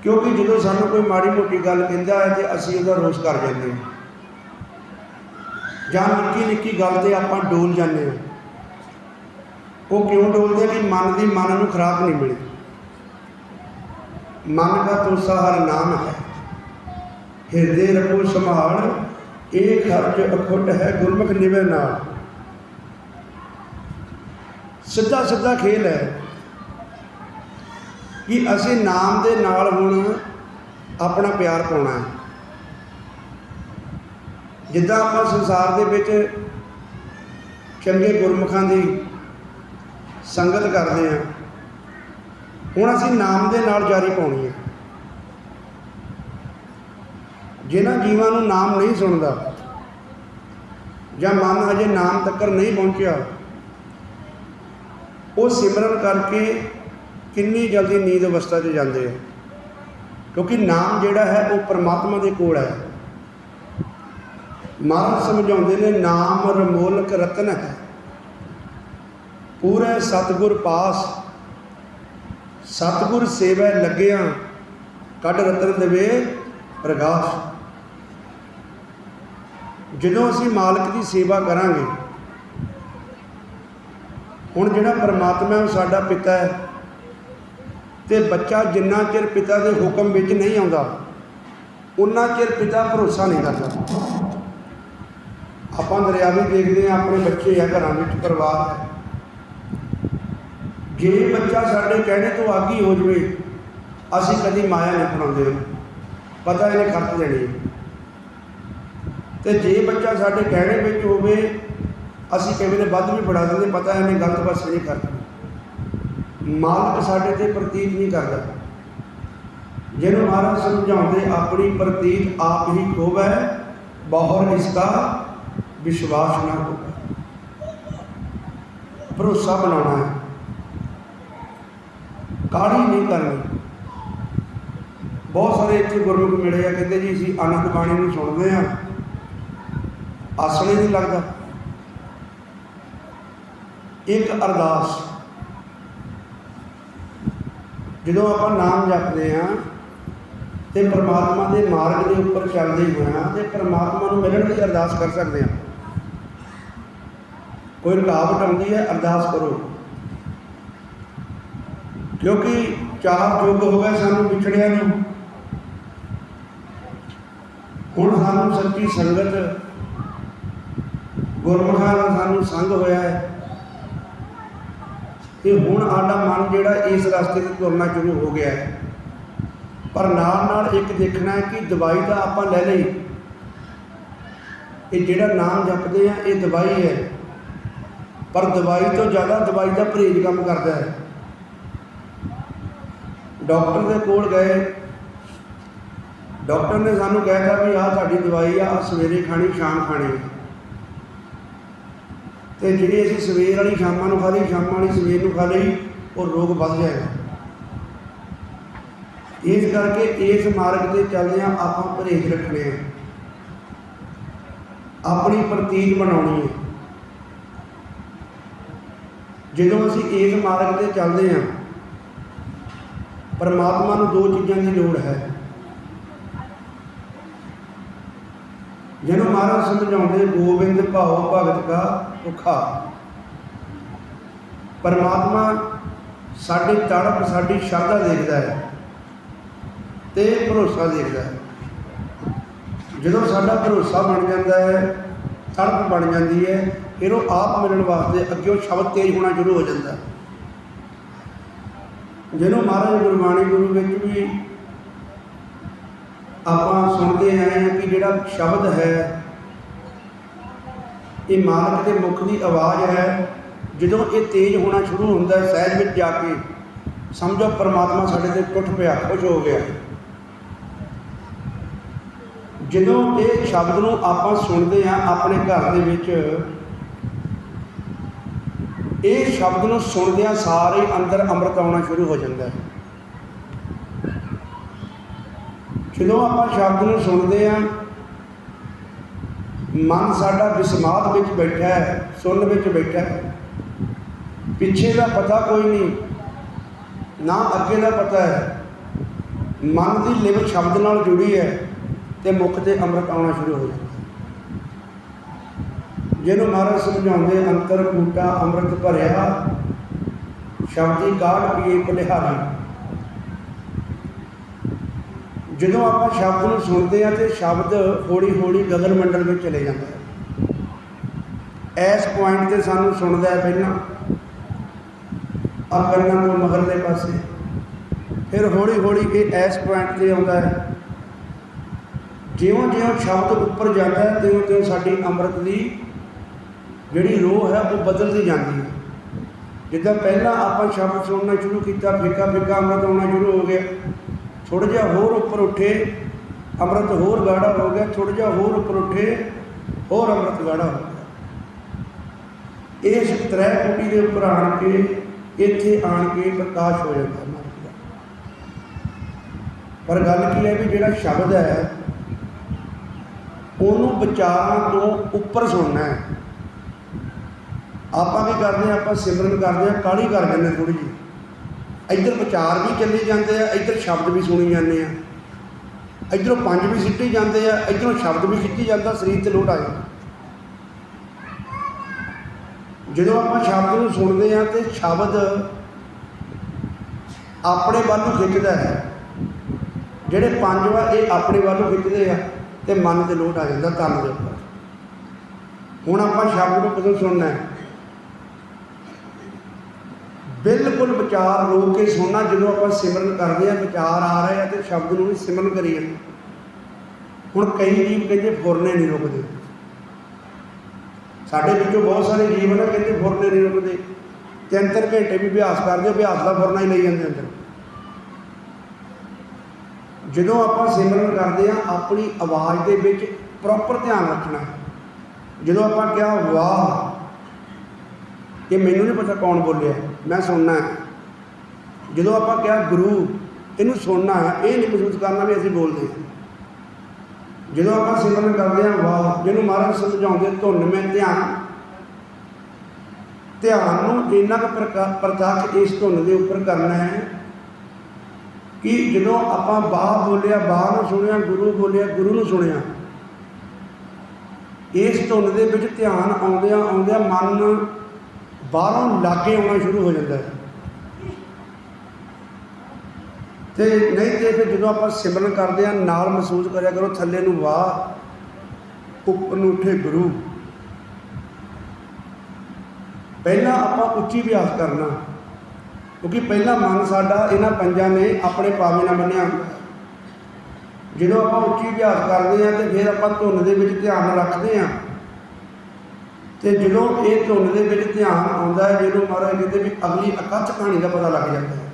ਕਿਉਂਕਿ ਜਦੋਂ ਸਾਨੂੰ ਕੋਈ ਮਾੜੀ ਮੋਟੀ ਗੱਲ ਕਹਿੰਦਾ ਹੈ, ਤੇ ਅਸੀਂ ਉਹਦਾ ਰੋਸ ਕਰ ਜਾਂਦੇ ਹਾਂ। ਜਾਂ ਨਿੱਕੀ ਨਿੱਕੀ ਗੱਲ ਤੇ ਆਪਾਂ ਡੋਲ ਜਾਂਦੇ ਹਾਂ। ਉਹ ਕਿਉਂ ਡੋਲਦੇ ਆ ਕਿ ਮਨ ਦੀ ਮਨ ਨੂੰ ਖਰਾਬ ਨਹੀਂ ਮਿਲੀ? ਮਨ ਦਾ ਤੁਸਾ ਹਰ ਨਾਮ ਹੈ। ਹਿਰਦੇ ਰੱਖੋ ਸੰਭਾਲ, ਇਹ ਖਰਚ ਅਖੁੱਟ ਹੈ ਗੁਰਮੁਖ ਨਿਵੇ ਨਾਲ। ਸਿੱਧਾ ਸਿੱਧਾ ਖੇਲ ਹੈ ਕਿ ਅਸੀਂ ਨਾਮ ਦੇ ਨਾਲ ਹੁਣ ਆਪਣਾ ਪਿਆਰ ਪਾਉਣਾ ਹੈ। ਜਿੱਦਾਂ ਆਪਾਂ ਸੰਸਾਰ ਦੇ ਵਿੱਚ ਚੰਗੇ ਗੁਰਮੁਖਾਂ ਦੀ ਸੰਗਤ ਕਰਦੇ ਹਾਂ ਹੁਣ ਅਸੀਂ ਨਾਮ ਦੇ ਨਾਲ ਜਾਰੀ ਪਾਉਣੀ ਹੈ ਜਿਨ੍ਹਾਂ ਜੀਵਾਂ ਨੂੰ ਨਾਮ ਨਹੀਂ ਸੁਣਦਾ ਜਾਂ ਮਨ ਹਜੇ ਨਾਮ ਤੱਕ ਨਹੀਂ ਪਹੁੰਚਿਆ, ਉਹ ਸਿਮਰਨ ਕਰਕੇ ਕਿੰਨੀ ਜਲਦੀ ਨੀਂਦ ਅਵਸਥਾ 'ਚ ਜਾਂਦੇ ਆ। ਕਿਉਂਕਿ ਨਾਮ ਜਿਹੜਾ ਹੈ, ਉਹ ਪਰਮਾਤਮਾ ਦੇ ਕੋਲ ਹੈ। ਮਹਾਰਾਜ ਸਮਝਾਉਂਦੇ ਨੇ, ਨਾਮ ਰਮੋਲਕ ਰਤਨ ਹੈ। ਪੂਰੇ ਸਤਗੁਰ ਪਾਸ, ਸਤਗੁਰ ਸੇਵੈ ਲੱਗਿਆ, ਕੱਢ ਰਤਨ ਦੇਵੇ ਪ੍ਰਗਾਸ਼। ਜਦੋਂ ਅਸੀਂ ਮਾਲਕ ਦੀ ਸੇਵਾ ਕਰਾਂਗੇ, ਹੁਣ ਜਿਹੜਾ ਪਰਮਾਤਮਾ ਉਹ ਸਾਡਾ ਪਿਤਾ ਹੈ, ਤੇ ਬੱਚਾ ਜਿੰਨਾ ਚਿਰ ਪਿਤਾ ਦੇ ਹੁਕਮ ਵਿੱਚ ਨਹੀਂ ਆਉਂਦਾ, ਉਨਾ ਚਿਰ ਪਿਤਾ ਭਰੋਸਾ ਨਹੀਂ ਕਰਦਾ। ਆਪਾਂ ਦਰਿਆਵੀ ਦੇਖਦੇ ਆ ਆਪਣੇ ਬੱਚੇ ਆ ਘਰਾਂ ਵਿੱਚ ਪਰਿਵਾਰ ਹੈ। ਜੇ ਬੱਚਾ ਸਾਡੇ ਕਹਿਣੇ ਤੋਂ ਆਗੀ ਹੋ ਜਵੇ, ਅਸੀਂ ਕਦੀ ਮਾਇਆ ਨਹੀਂ ਫੜਾਉਂਦੇ ਪਤਾ ਇਹਨੇ ਖਰਚ ਦੇਣੀ ਤੇ ਜੇ ਬੱਚਾ ਸਾਡੇ ਕਹਿਣੇ ਵਿੱਚ ਹੋਵੇ, ਅਸੀਂ ਕਈ ਵੇਲੇ ਵੱਧ ਵੀ ਫੜਾ ਦਿੰਦੇ, ਪਤਾ ਇਹਨੇ ਗਲਤ ਪਾਸੇ ਨਹੀਂ ਕਰਦਾ ਮਾਲਕ ਸਾਡੇ ਤੇ ਪ੍ਰਤੀਤ ਨਹੀਂ ਕਰਦਾ। ਜਿਹਨੂੰ ਮਹਾਰਾਜ ਸਮਝਾਉਂਦੇ, ਆਪਣੀ ਪ੍ਰਤੀਤ ਆਪ ਹੀ ਖੋਵੈ, ਬਹੁਰ ਇਸਦਾ ਵਿਸ਼ਵਾਸ ਨਾ ਹੋਵੇ। ਭਰੋਸਾ ਬਣਾਉਣਾ ਹੈ। ਕਾਹਲੀ ਨਹੀਂ ਕਰਨੀ। ਬਹੁਤ ਸਾਰੇ ਇੱਥੇ ਗੁਰਮੁਖ ਮਿਲੇ ਆ, ਕਹਿੰਦੇ ਜੀ ਅਸੀਂ ਆਨੰਦ ਬਾਣੀ ਨੂੰ ਸੁਣਦੇ ਆ ਆਸਣੇ ਨਹੀਂ ਲੱਗਦਾ। ਇੱਕ ਅਰਦਾਸ। ਜਦੋਂ ਆਪਾਂ ਨਾਮ ਜਪਦੇ ਆ ਤੇ ਪ੍ਰਮਾਤਮਾ ਦੇ ਮਾਰਗ ਦੇ ਉੱਪਰ ਚੱਲਦੇ ਹੋਇਆ ਤੇ ਪ੍ਰਮਾਤਮਾ ਨੂੰ ਮਿਲਣ ਦੀ ਅਰਦਾਸ ਕਰ ਸਕਦੇ ਆ ਕੋਈ ਰੁਕਾਵਟ ਆਉਂਦੀ ਹੈ, ਅਰਦਾਸ ਕਰੋ। ਕਿਉਂਕਿ ਚਾਰ ਯੁੱਗ ਹੋ ਗਏ ਸਾਨੂੰ ਵਿਛੜਿਆ ਨੂੰ ਹੁਣ ਸਾਨੂੰ ਸੱਚੀ ਸੰਗਤ ਗੁਰਮੁਖਾਂ ਦਾ ਸਾਨੂੰ ਸੰਗ ਹੋਇਆ ਹੈ। ਤੇ ਹੁਣ ਸਾਡਾ ਮਨ ਜਿਹੜਾ ਇਸ ਰਸਤੇ ਤੇ ਤੁਰਨਾ ਸ਼ੁਰੂ ਹੋ ਗਿਆ ਹੈ। ਪਰ ਨਾਲ ਨਾਲ ਇੱਕ ਦੇਖਣਾ ਹੈ ਕਿ ਦਵਾਈ ਤਾਂ ਆਪਾਂ ਲੈ ਲਈ। ਇਹ ਜਿਹੜਾ ਨਾਮ ਜਪਦੇ ਆ, ਇਹ ਦਵਾਈ ਹੈ। ਪਰ ਦਵਾਈ ਤੋਂ ਜ਼ਿਆਦਾ ਦਵਾਈ ਦਾ ਪਰਹੇਜ਼ ਕੰਮ ਕਰਦਾ ਹੈ। ਡਾਕਟਰ ਦੇ ਕੋਲ ਗਏ। ਡਾਕਟਰ ਨੇ ਸਾਨੂੰ ਕਹਿਤਾ ਵੀ ਆਹ ਤੁਹਾਡੀ ਦਵਾਈ ਆ ਸਵੇਰੇ ਖਾਣੀ, ਸ਼ਾਮ ਖਾਣੀ ਹੈ ਤੇ ਜਿਹੜੀ ਅਸੀਂ ਸਵੇਰ ਵਾਲੀ ਸ਼ਾਮਾਂ ਨੂੰ ਖਾ ਲਈ ਸ਼ਾਮਾਂ ਵਾਲੀ ਸਵੇਰ ਨੂੰ ਖਾ ਲਈ, ਉਹ ਰੋਗ ਵੱਧ ਜਾਏਗਾ। ਇਸ ਕਰਕੇ ਇਸ ਮਾਰਗ ਤੇ ਚੱਲਦੇ ਆ ਆਪਾਂ ਪਰਹੇਜ਼ ਰੱਖਣੇ ਆ। ਆਪਣੀ ਪ੍ਰਤੀਤ ਬਣਾਉਣੀ ਹੈ ਜਦੋਂ ਅਸੀਂ ਇਸ ਮਾਰਗ ਤੇ ਚੱਲਦੇ ਆ ਪਰਮਾਤਮਾ ਨੂੰ ਦੋ ਚੀਜ਼ਾਂ ਦੀ ਲੋੜ ਹੈ। ਜਿਹਨੂੰ ਮਹਾਰਾਜ ਸਮਝਾਉਂਦੇ, ਗੋਬਿੰਦ ਭਾਉ ਭਗਤ ਕਾ ਭੁਖਾ ਪਰਮਾਤਮਾ ਸਾਡੀ ਤੜਪ, ਸਾਡੀ ਸ਼ਰਧਾ ਦੇਖਦਾ ਹੈ ਤੇ ਭਰੋਸਾ ਦੇਖਦਾ ਹੈ। ਜਦੋਂ ਸਾਡਾ ਭਰੋਸਾ ਬਣ ਜਾਂਦਾ ਹੈ, ਤੜਪ ਬਣ ਜਾਂਦੀ ਹੈ, ਫਿਰ ਉਹ ਆਪ ਮਿਲਣ ਵਾਸਤੇ ਅੱਗੇ ਉਹ ਸ਼ਬਦ ਤੇਜ਼ ਹੋਣਾ ਸ਼ੁਰੂ ਹੋ ਜਾਂਦਾ। ਹੈ ਜਿਹਨੂੰ ਮਹਾਰਾਜ ਗੁਰਬਾਣੀ ਗੁਰੂ ਵਿੱਚ ਵੀ ਆਪਾਂ ਸੁਣਦੇ ਆਏ ਹਾਂ ਕਿ ਜਿਹੜਾ ਸ਼ਬਦ ਹੈ, ਇਹ ਮਾਲਕ ਦੇ ਮੁਖ ਦੀ ਆਵਾਜ਼ ਹੈ। ਜਦੋਂ ਇਹ ਤੇਜ਼ ਹੋਣਾ ਸ਼ੁਰੂ ਹੁੰਦਾ ਹੈ, ਸਹਿਜ ਵਿੱਚ ਜਾ ਕੇ ਸਮਝੋ ਪਰਮਾਤਮਾ ਸਾਡੇ ਤੇ ਟੁੱਟ ਪਿਆ, ਖੁਸ਼ ਹੋ ਗਿਆ। ਜਦੋਂ ਇਹ ਸ਼ਬਦ ਨੂੰ ਆਪਾਂ ਸੁਣਦੇ ਹਾਂ ਆਪਣੇ ਘਰ ਦੇ ਵਿੱਚ ਇਹ ਸ਼ਬਦ ਨੂੰ ਸੁਣਦਿਆਂ ਸਾਰੇ ਅੰਦਰ ਅੰਮ੍ਰਿਤ ਆਉਣਾ ਸ਼ੁਰੂ ਹੋ ਜਾਂਦਾ ਹੈ। ਜਦੋਂ ਆਪਾਂ ਸ਼ਬਦ ਨੂੰ ਸੁਣਦੇ ਹਾਂ, ਮਨ ਸਾਡਾ ਵਿਸਮਾਦ ਵਿੱਚ ਬੈਠਾ ਹੈ ਸੁਣ ਵਿੱਚ ਬੈਠਾ ਹੈ। ਪਿੱਛੇ ਦਾ ਪਤਾ ਕੋਈ ਨਹੀਂ, ਨਾ ਅੱਗੇ ਦਾ ਪਤਾ ਹੈ। ਮਨ ਦੀ ਲਿਵ ਸ਼ਬਦ ਨਾਲ ਜੁੜੀ ਹੈ ਤੇ ਮੁਖ ਤੇ ਅੰਮ੍ਰਿਤ ਆਉਣਾ ਸ਼ੁਰੂ ਹੋ ਜਾਂਦਾ ਜਿਹਨੂੰ ਮਹਾਰਾਜ ਸਮਝਾਉਂਦੇ ਅੰਤਰ ਕੂਟਾ ਅੰਮ੍ਰਿਤ ਭਰਿਆ, ਸ਼ਬਦੀ ਕਾਢ ਪੀਏ ਭਲਿਹਾਰੀ ਜਦੋਂ ਆਪਾਂ ਸ਼ਬਦ ਨੂੰ ਸੁਣਦੇ ਆ ਤੇ ਸ਼ਬਦ ਹੌਲੀ ਹੌਲੀ ਗਗਨ ਮੰਡਲ ਵਿੱਚ ਚਲੇ ਜਾਂਦਾ ਹੈ। ਇਸ ਪੁਆਇੰਟ ਤੇ ਸਾਨੂੰ ਸੁਣਦਾ ਹੈ ਪਹਿਲਾਂ। ਆ ਕੰਨਾਂ ਤੋਂ ਮਗਰਲੇ ਪਾਸੇ। ਫਿਰ ਹੌਲੀ ਹੌਲੀ ਇਹ ਇਸ ਪੁਆਇੰਟ ਤੇ ਆਉਂਦਾ ਹੈ। ਜਿਉਂ ਜਿਉਂ ਸ਼ਬਦ ਉੱਪਰ ਜਾਂਦਾ ਹੈ ਤਿਉਂ ਤਿਉਂ ਸਾਡੀ ਅੰਮ੍ਰਿਤ ਦੀ ਜਿਹੜੀ ਰੋਹ ਹੈ ਉਹ ਬਦਲਦੀ ਜਾਂਦੀ ਹੈ। ਜਿੱਦਾਂ ਪਹਿਲਾਂ ਆਪਾਂ ਸ਼ਬਦ ਸੁਣਨਾ ਸ਼ੁਰੂ ਕੀਤਾ, ਫਿੱਕਾ ਫਿੱਕਾ ਅੰਮ੍ਰਿਤ ਆਉਣਾ ਸ਼ੁਰੂ ਹੋ ਗਿਆ। ਥੋੜਾ ਜਿਹਾ ਹੋਰ ਉੱਪਰ ਉੱਠੇ, ਅੰਮ੍ਰਿਤ ਹੋਰ ਗਾੜਾ ਹੋ ਗਿਆ ਥੋੜਾ ਜਿਹਾ ਹੋਰ ਉੱਪਰ ਉੱਠੇ, ਹੋਰ ਅੰਮ੍ਰਿਤ ਗਾੜਾ ਹੋ ਗਿਆ। ਇਸ ਤ੍ਰੈ ਕੋਟੀ ਦੇ ਉੱਪਰ ਆਣ ਕੇ, ਇੱਥੇ ਆਣ ਕੇ ਪ੍ਰਕਾਸ਼ ਹੋ ਜਾਂਦਾ ਮਾਰਗ ਪਰ ਗੱਲ ਕੀ ਹੈ ਵੀ ਜਿਹੜਾ ਸ਼ਬਦ ਹੈ, ਉਹਨੂੰ ਵਿਚਾਰਾਂ ਤੋਂ ਉੱਪਰ ਸੁਣਨਾ ਹੈ। ਆਪਾਂ ਕੀ ਕਰਦੇ ਹਾਂ, ਆਪਾਂ ਸਿਮਰਨ ਕਰਦੇ ਹਾਂ ਕਾਲੀ ਕਰ ਜਾਂਦੇ ਥੋੜੀ ਜਿਹੀ। ਇੱਧਰ ਵਿਚਾਰ ਵੀ ਚੱਲੇ ਜਾਂਦੇ ਆ, ਇੱਧਰ ਸ਼ਬਦ ਵੀ ਸੁਣੀ ਜਾਂਦੇ ਆ। ਇੱਧਰੋਂ ਪੰਜ ਵੀ ਸਿੱਟੀ ਜਾਂਦੇ ਆ, ਇੱਧਰੋਂ ਸ਼ਬਦ ਵੀ ਖਿੱਚੀ ਜਾਂਦਾ, ਸਰੀਰ ਤੇ ਲੋਟ ਆ ਜਾਂਦਾ। ਜਦੋਂ ਆਪਾਂ ਸ਼ਬਦ ਨੂੰ ਸੁਣਦੇ ਆ ਤੇ ਸ਼ਬਦ ਆਪਣੇ ਵੱਲ ਨੂੰ ਖਿੱਚਦਾ ਹੈ। ਜਿਹੜੇ ਪੰਜ ਵਾ, ਇਹ ਆਪਣੇ ਵੱਲ ਨੂੰ ਖਿੱਚਦੇ ਆ ਤੇ ਮਨ ਤੇ ਲੋਟ ਆ ਜਾਂਦਾ ਤਨ ਦੇ ਉੱਪਰ। ਹੁਣ ਆਪਾਂ ਸ਼ਬਦ ਨੂੰ ਕਦੋਂ ਸੁਣਨਾ ਹੈ? ਬਿਲਕੁਲ ਵਿਚਾਰ ਰੋਕ ਕੇ ਸੁਣਨਾ ਜਦੋਂ ਆਪਾਂ ਸਿਮਰਨ ਕਰਦੇ ਆ ਵਿਚਾਰ ਆ ਰਹੇ ਆ ਤੇ ਸ਼ਬਦ ਨੂੰ ਵੀ ਸਿਮਰਨ ਕਰੀਏ। ਹੁਣ ਕਈ ਜੀਵ ਕਹਿੰਦੇ ਫੁਰਨੇ ਨਹੀਂ ਰੁਕਦੇ। ਸਾਡੇ ਵਿੱਚੋਂ ਬਹੁਤ ਸਾਰੇ ਜੀਵ ਨੇ ਕਹਿੰਦੇ ਫੁਰਨੇ ਨਹੀਂ ਰੁਕਦੇ। ਤਿੰਨ ਤਿੰਨ ਘੰਟੇ ਵੀ ਅਭਿਆਸ ਕਰਦੇ, ਅਭਿਆਸ ਦਾ ਫੁਰਨਾ ਹੀ ਲਈ ਜਾਂਦੇ ਅੰਦਰ। ਜਦੋਂ ਆਪਾਂ ਸਿਮਰਨ ਕਰਦੇ ਆ ਆਪਣੀ ਆਵਾਜ਼ ਦੇ ਵਿੱਚ ਪ੍ਰੋਪਰ ਧਿਆਨ ਰੱਖਣਾ ਜਦੋਂ ਆਪਾਂ ਕਿਹਾ, ਵਾਹ! ਇਹ ਮੈਨੂੰ ਨਹੀਂ ਪਤਾ ਕੌਣ ਬੋਲਿਆ। ਮੈਂ ਸੁਣਨਾ ਹੈ। ਜਦੋਂ ਆਪਾਂ ਕਿਹਾ ਗੁਰੂ, ਇਹਨੂੰ ਸੁਣਨਾ ਹੈ, ਇਹ ਨਹੀਂ ਮਹਿਸੂਸ ਕਰਨਾ ਵੀ ਅਸੀਂ ਬੋਲਦੇ ਹਾਂ। ਜਦੋਂ ਆਪਾਂ ਸਿਮਰਨ ਕਰਦੇ ਹਾਂ, ਵਾਹ, ਜਿਹਨੂੰ ਮਹਾਰਾਜ ਸਮਝਾਉਂਦੇ, ਧੁੰਨ ਮੈਂ ਧਿਆਨ। ਧਿਆਨ ਨੂੰ ਇੰਨਾ ਕੁ ਪ੍ਰਕਾ- ਪ੍ਰਤੱਖ ਇਸ ਧੁੰਨ ਦੇ ਉੱਪਰ ਕਰਨਾ ਹੈ ਕਿ ਜਦੋਂ ਆਪਾਂ ਬਾਹ ਬੋਲਿਆ ਬਾਹ ਨੂੰ ਸੁਣਿਆ, ਗੁਰੂ ਬੋਲਿਆ, ਗੁਰੂ ਨੂੰ ਸੁਣਿਆ, ਇਸ ਧੁੰਨ ਦੇ ਵਿੱਚ ਧਿਆਨ ਆਉਂਦਿਆਂ ਆਉਂਦਿਆਂ ਮਨ ਬਾਹਰੋਂ ਲਾਗੇ ਆਉਣਾ ਸ਼ੁਰੂ ਹੋ ਜਾਂਦਾ ਹੈ। ਤੇ ਨਹੀਂ ਤੇ ਫਿਰ ਜਦੋਂ ਆਪਾਂ ਸਿਮਰਨ ਕਰਦੇ ਆ ਨਾਲ ਮਹਿਸੂਸ ਕਰਿਆ ਕਰੋ, ਥੱਲੇ ਨੂੰ ਵਾਹ, ਉੱਪਰ ਨੂੰ ਉੱਠੇ ਗੁਰੂ। ਪਹਿਲਾਂ ਆਪਾਂ ਉੱਚੀ ਅਭਿਆਸ ਕਰਨਾ, ਕਿਉਂਕਿ ਪਹਿਲਾਂ ਮਨ ਸਾਡਾ ਇਹਨਾਂ ਪੰਜਾਂ ਨੇ ਆਪਣੇ ਪਾਵੇ ਨਾਲ ਬੰਨਿਆ ਜਦੋਂ ਆਪਾਂ ਉੱਚੀ ਅਭਿਆਸ ਕਰਦੇ ਆ ਤੇ ਫਿਰ ਆਪਾਂ ਧੁਨ ਦੇ ਵਿੱਚ ਧਿਆਨ ਰੱਖਦੇ ਆ ਤੇ ਜਦੋਂ ਇਹ ਧੁਨ ਦੇ ਵਿੱਚ ਧਿਆਨ ਆਉਂਦਾ ਹੈ ਜਿਹਨੂੰ ਮਹਾਰਾਜ ਕਹਿੰਦੇ ਵੀ ਅਗਲੀ ਅਕੱਥ ਕਹਾਣੀ ਦਾ ਪਤਾ ਲੱਗ ਜਾਂਦਾ ਹੈ।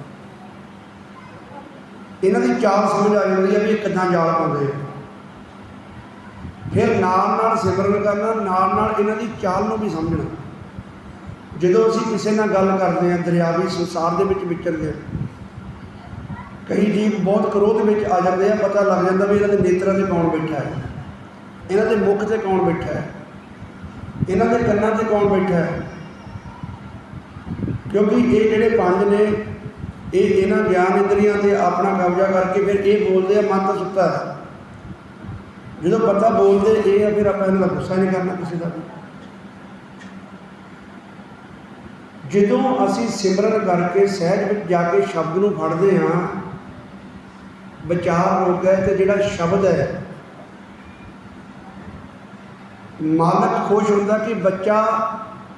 ਇਹਨਾਂ ਦੀ ਚਾਲ ਸਮਝ ਆ ਜਾਂਦੀ ਹੈ ਵੀ ਇਹ ਕਿੱਦਾਂ ਜਾਲ ਪਾਉਂਦੇ ਆ। ਫਿਰ ਨਾਲ ਨਾਲ ਸਿਮਰਨ ਕਰਨਾ, ਨਾਲ ਨਾਲ ਇਹਨਾਂ ਦੀ ਚਾਲ ਨੂੰ ਵੀ ਸਮਝਣਾ। ਜਦੋਂ ਅਸੀਂ ਕਿਸੇ ਨਾਲ ਗੱਲ ਕਰਦੇ ਹਾਂ ਦਰਿਆਵੀ ਸੰਸਾਰ ਦੇ ਵਿੱਚ ਵਿਚਰਦੇ ਹਾਂ, ਕਈ ਜੀਵ ਬਹੁਤ ਕ੍ਰੋਧ ਵਿੱਚ ਆ ਜਾਂਦੇ ਆ, ਪਤਾ ਲੱਗ ਜਾਂਦਾ ਵੀ ਇਹਨਾਂ ਦੇ ਨੇਤਰਾਂ ਤੇ ਕੌਣ ਬੈਠਾ ਹੈ। ਇਹਨਾਂ ਦੇ ਮੁਖ ਤੇ ਕੌਣ ਬੈਠਾ ਹੈ। ਇਹਨਾਂ ਦੇ ਕੰਨਾਂ ਤੇ ਕੌਣ ਬੈਠਾ ਹੈ? ਕਿਉਂਕਿ ਇਹ ਜਿਹੜੇ ਪੰਜ ਨੇ, ਇਹ ਇਹਨਾਂ ਗਿਆਨ ਇੰਦਰੀਆਂ ਤੇ ਆਪਣਾ ਕਬਜ਼ਾ ਕਰਕੇ ਫਿਰ ਇਹ ਬੋਲਦੇ ਆ, ਮਨ ਤਾਂ ਸੁੱਤਾ ਹੈ। ਜਦੋਂ ਪਤਾ ਬੋਲਦੇ, ਇਹ ਆ, ਫਿਰ ਆਪਾਂ ਇਹਨਾਂ ਦਾ ਗੁੱਸਾ ਨਹੀਂ ਕਰਨਾ ਕਿਸੇ ਦਾ ਜਦੋਂ ਅਸੀਂ ਸਿਮਰਨ ਕਰਕੇ ਸਹਿਜ ਵਿੱਚ ਜਾ ਕੇ ਸ਼ਬਦ ਨੂੰ ਫੜਦੇ ਹਾਂ, ਵਿਚਾਰ ਰੋਗ ਹੈ ਤੇ ਜਿਹੜਾ ਸ਼ਬਦ ਹੈ ਮਾਲਕ ਖੁਸ਼ ਹੁੰਦਾ ਕਿ ਬੱਚਾ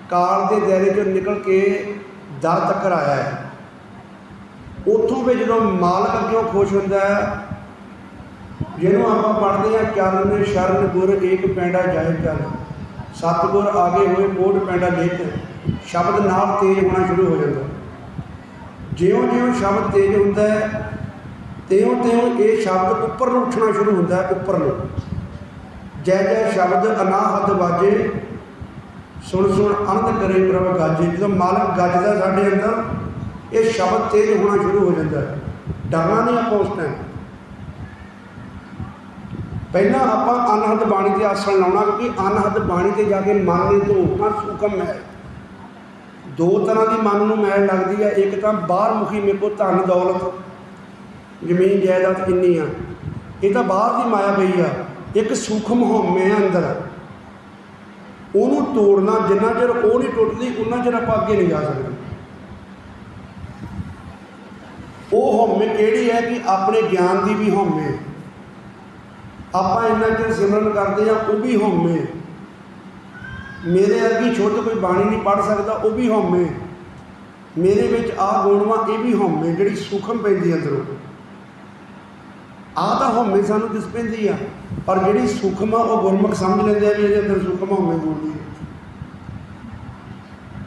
ਕਾਲ ਦੇ ਦਾਇਰੇ ਚੋਂ ਨਿਕਲ ਕੇ ਦਰ ਤੱਕ ਆਇਆ ਹੈ। ਉੱਥੋਂ ਵੀ ਜਦੋਂ ਮਾਲਕ ਅੱਗੇ ਖੁਸ਼ ਹੁੰਦਾ ਹੈ, ਜਿਹਨੂੰ ਆਪਾਂ ਪੜ੍ਹਦੇ ਆ ਚਰਨ ਸ਼ਰਨ ਗੁਰ ਏਕ ਪੈਂਡਾ ਜਾਏ ਚੱਲ। ਸਤਿਗੁਰ ਆਗੇ ਹੋਏ ਕੋਟ ਪੈਂਡਾ ਲੇਖ ਸ਼ਬਦ ਨਾਲ ਤੇਜ਼ ਹੋਣਾ ਸ਼ੁਰੂ ਹੋ ਜਾਂਦਾ। ਜਿਉਂ-ਜਿਉਂ ਸ਼ਬਦ ਤੇਜ਼ ਹੁੰਦਾ ਹੈ, ਤਿਉਂ-ਤਿਉਂ ਇਹ ਸ਼ਬਦ ਉੱਪਰ ਨੂੰ ਉੱਠਣਾ ਸ਼ੁਰੂ ਹੁੰਦਾ ਹੈ, ਉੱਪਰ ਨੂੰ। ਜੈ ਜੈ ਸ਼ਬਦ ਅਨਾਹਦ ਵਾਜੇ। ਸੁਣ ਸੁਣ ਅਨੰਦ ਕਰੇ ਪ੍ਰਭ ਗਾਜੇ। ਜਦੋਂ ਮਾਲਕ ਗੱਜਦਾ ਸਾਡੇ ਅੰਦਰ, ਇਹ ਸ਼ਬਦ ਤੇਜ਼ ਹੋਣਾ ਸ਼ੁਰੂ ਹੋ ਜਾਂਦਾ। ਹੈ ਡਰਨਾ ਨਹੀਂ ਆਪਾਂ ਉਸ ਟਾਈਮ ਪਹਿਲਾਂ ਆਪਾਂ ਅਨਹਦ ਬਾਣੀ ਤੇ ਆਸਣ ਲਾਉਣਾ, ਕਿਉਂਕਿ ਅਨਹਦ ਬਾਣੀ ਤੇ ਜਾ ਕੇ ਮਨ ਨੇ ਧੋਖਾ ਸੁਕਮ ਹੈ ਦੋ ਤਰ੍ਹਾਂ ਦੀ ਮਨ ਨੂੰ ਮੈਲ ਲੱਗਦੀ ਹੈ। ਇੱਕ ਤਾਂ ਬਾਹਰ ਮੁਖੀ ਮੇਰੇ ਕੋਲ ਧਨ, ਦੌਲਤ, ਜ਼ਮੀਨ, ਜਾਇਦਾਦ ਇੰਨੀ ਆ। ਇਹ ਤਾਂ ਬਾਹਰ ਦੀ ਮਾਇਆ ਪਈ ਆ। ਇੱਕ ਸੂਖਮ ਹਉਮੈ ਆ ਅੰਦਰ। ਉਹਨੂੰ ਤੋੜਨਾ ਜਿੰਨਾ ਚਿਰ ਉਹ ਨਹੀਂ ਟੁੱਟਦੀ ਉਹਨਾਂ ਚਿਰ ਆਪਾਂ ਅੱਗੇ ਨਹੀਂ ਜਾ ਸਕਦੇ। ਉਹ ਹਉਮੈ ਕਿਹੜੀ ਹੈ ਕਿ ਆਪਣੇ ਗਿਆਨ ਦੀ ਵੀ ਹਉਮੈ ਆਪਾਂ ਇੰਨਾ ਚਿਰ ਸਿਮਰਨ ਕਰਦੇ ਆ ਉਹ ਵੀ ਹਉਮੈ ਮੇਰੇ ਅੱਗੇ ਛੋਟੇ ਕੋਈ ਬਾਣੀ ਨਹੀਂ ਪੜ ਸਕਦਾ, ਉਹ ਵੀ ਹਉਮੈ ਮੇਰੇ ਵਿੱਚ ਆ ਗੁਣਵਾ ਇਹ ਵੀ ਹਉਮੈ ਜਿਹੜੀ ਸੁਖਮ ਪੈਂਦੀ ਅੰਦਰੋਂ। ਆ ਤਾਂ ਹਉਮੈ ਸਾਨੂੰ ਦਿਸ ਪੈਂਦੀ ਆ, ਪਰ ਜਿਹੜੀ ਸੁਖਮ ਆ, ਉਹ ਗੁਰਮੁਖ ਸਮਝ ਲੈਂਦੇ ਆ ਵੀ ਇਹਦੇ ਅੰਦਰ ਸੁਖਮ ਹਉਮੈ ਬੋਲਦੀ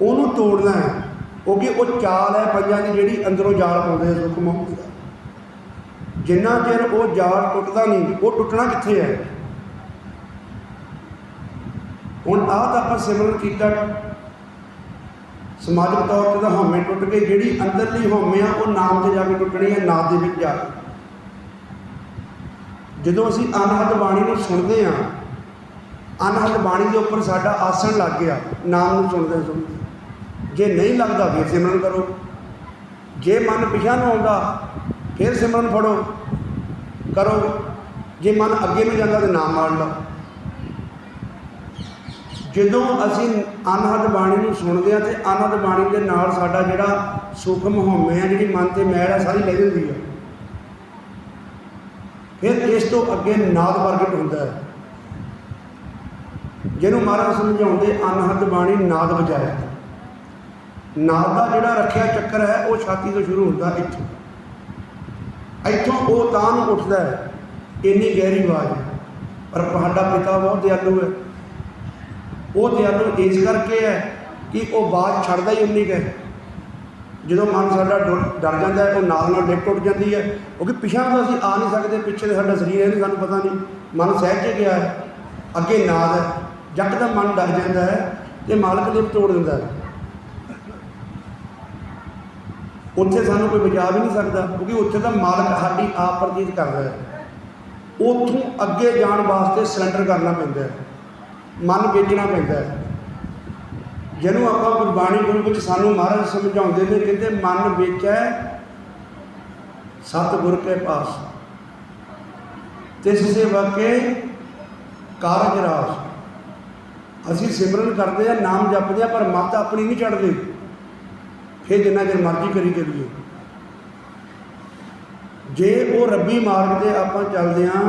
ਉਹਨੂੰ ਤੋੜਨਾ ਹੈ ਕਿਉਂਕਿ ਉਹ ਚਾਲ ਹੈ ਪੰਜਾਂ ਦੀ ਜਿਹੜੀ ਅੰਦਰੋਂ ਜਾਲ ਪਾਉਂਦੇ ਆ ਸੁਖਮ ਹਉਮੈ ਦਾ। ਜਿੰਨਾ ਚਿਰ ਉਹ ਜਾਲ ਟੁੱਟਦਾ ਨਹੀਂ, ਉਹ ਟੁੱਟਣਾ ਕਿੱਥੇ ਹੈ? ਹੁਣ ਆਹ ਤਾਂ ਆਪਾਂ ਸਿਮਰਨ ਕੀਤਾ। ਸਮਾਜਿਕ ਤੌਰ ਤੇ ਤਾਂ ਹਉਮੈ ਟੁੱਟ ਗਈ ਜਿਹੜੀ ਅੰਦਰਲੀ ਹਉਮੈ ਆ, ਉਹ ਨਾਮ ਤੇ ਜਾ ਕੇ ਟੁੱਟਣੀ ਹੈ, ਨਾਮ ਦੇ ਵਿੱਚ ਜਾ ਕੇ। ਜਦੋਂ ਅਸੀਂ ਅਨਹਦ ਬਾਣੀ ਨੂੰ ਸੁਣਦੇ ਹਾਂ, ਅਨਹਦ ਬਾਣੀ ਦੇ ਉੱਪਰ ਸਾਡਾ ਆਸਣ ਲੱਗ ਗਿਆ, ਨਾਮ ਨੂੰ ਸੁਣਦੇ ਸੁਣਦੇ ਜੇ ਨਹੀਂ ਲੱਗਦਾ ਫਿਰ ਸਿਮਰਨ ਕਰੋ। ਜੇ ਮਨ ਪਿਛਾ ਨੂੰ ਆਉਂਦਾ ਫਿਰ ਸਿਮਰਨ ਫੜੋ। ਕਰੋ। ਜੇ ਮਨ ਅੱਗੇ ਨੂੰ ਜਾਂਦਾ ਤਾਂ ਨਾਮ ਮਾਰ ਲਓ। ਜਦੋਂ ਅਸੀਂ ਅਨਹਦ ਬਾਣੀ ਨੂੰ ਸੁਣਦੇ ਆ ਤੇ ਅਨਹਦ ਬਾਣੀ ਦੇ ਨਾਲ ਸਾਡਾ ਜਿਹੜਾ ਸੁਖਮ ਹਉਮੈ ਆ ਜਿਹੜੀ ਮਨ ਤੇ ਮੈਲ ਆ ਸਾਰੀ ਲੈ ਜਾਂਦੀ ਆ ਫਿਰ ਇਸ ਤੋਂ ਅੱਗੇ ਨਾਦ ਪ੍ਰਗਟ ਹੁੰਦਾ ਹੈ। ਜਿਹਨੂੰ ਮਹਾਰਾਜ ਸਮਝਾਉਂਦੇ ਅਨਹਦ ਬਾਣੀ ਨਾਦ ਵਜਾਇਆ। ਨਾਦ ਦਾ ਜਿਹੜਾ ਰੱਖਿਆ ਚੱਕਰ ਹੈ, ਉਹ ਛਾਤੀ ਤੋਂ ਸ਼ੁਰੂ ਹੁੰਦਾ ਇੱਥੋਂ। ਇੱਥੋਂ ਉਹ ਤਾਂ ਨੂੰ ਉੱਠਦਾ ਹੈ, ਇੰਨੀ ਗਹਿਰੀ ਆਵਾਜ਼ ਹੈ। ਪਰ ਤੁਹਾਡਾ ਪਿਤਾ ਬਹੁਤ ਦਿਆਲੂ ਹੈ। ਉਹ ਦਿਆਲੂ ਇਸ ਕਰਕੇ ਹੈ ਕਿ ਉਹ ਬਾਤ ਛੱਡਦਾ ਹੀ ਉਨੀ ਕੁ ਹੈ। ਜਦੋਂ ਮਨ ਸਾਡਾ ਡੁੱਲ- ਡਰ ਜਾਂਦਾ ਹੈ, ਉਹ ਨਾਲ ਨਾਲ ਡਿੱਗ ਟੁੱਟ ਜਾਂਦੀ ਹੈ। ਕਿਉਂਕਿ ਪਿਛਾਂ ਤਾਂ ਅਸੀਂ ਆ ਨਹੀਂ ਸਕਦੇ, ਪਿੱਛੇ ਦੇ ਸਾਡਾ ਸਰੀਰ ਹੈ ਨਹੀਂ, ਸਾਨੂੰ ਪਤਾ ਨਹੀਂ। ਮਨ ਸਹਿਜ 'ਚ ਗਿਆ ਹੈ, ਅੱਗੇ ਨਾਦ ਹੈ। ਯਕਦਮ ਮਨ ਡਰ ਜਾਂਦਾ ਹੈ, ਤੇ ਮਾਲਕ ਨੇ ਤੋੜ ਦਿੰਦਾ ਹੈ। ਉੱਥੇ ਸਾਨੂੰ ਕੋਈ ਬਚਾ ਵੀ ਨਹੀਂ ਸਕਦਾ, ਕਿਉਂਕਿ ਉੱਥੇ ਤਾਂ ਮਾਲਕ ਸਾਡੀ ਆਪ ਪ੍ਰਤੀਤ ਕਰਦਾ ਹੈ। ਉੱਥੋਂ ਅੱਗੇ ਜਾਣ ਵਾਸਤੇ ਸਰੈਂਡਰ ਕਰਨਾ ਪੈਂਦਾ ਹੈ। ਮਨ ਵੇਚਣਾ ਪੈਂਦਾ ਹੈ। ਜਿਹਨੂੰ ਆਪਾਂ ਗੁਰਬਾਣੀ ਗੁਰੂ ਵਿੱਚ ਸਾਨੂੰ ਮਹਾਰਾਜ ਸਮਝਾਉਂਦੇ ਨੇ, ਕਹਿੰਦੇ ਮਨ ਵੇਚੈ ਸਤਿਗੁਰ ਕੇ ਪਾਸ। ਤਿਸ ਸੇਵਾ ਕੇ ਕਾਰਜ ਰਾਸ। ਅਸੀਂ ਸਿਮਰਨ ਕਰਦੇ ਆ ਨਾਮ ਜਪਦੇ ਆ ਪਰ ਮੱਤ ਆਪਣੀ ਨਹੀਂ ਚੜਦੇ ਫਿਰ ਜਿੰਨਾ ਚਿਰ ਮਰਜ਼ੀ ਕਰੀ ਚੱਲੀਏ। ਜੇ ਉਹ ਰੱਬੀ ਮਾਰਗ ਤੇ ਆਪਾਂ ਚੱਲਦੇ ਆ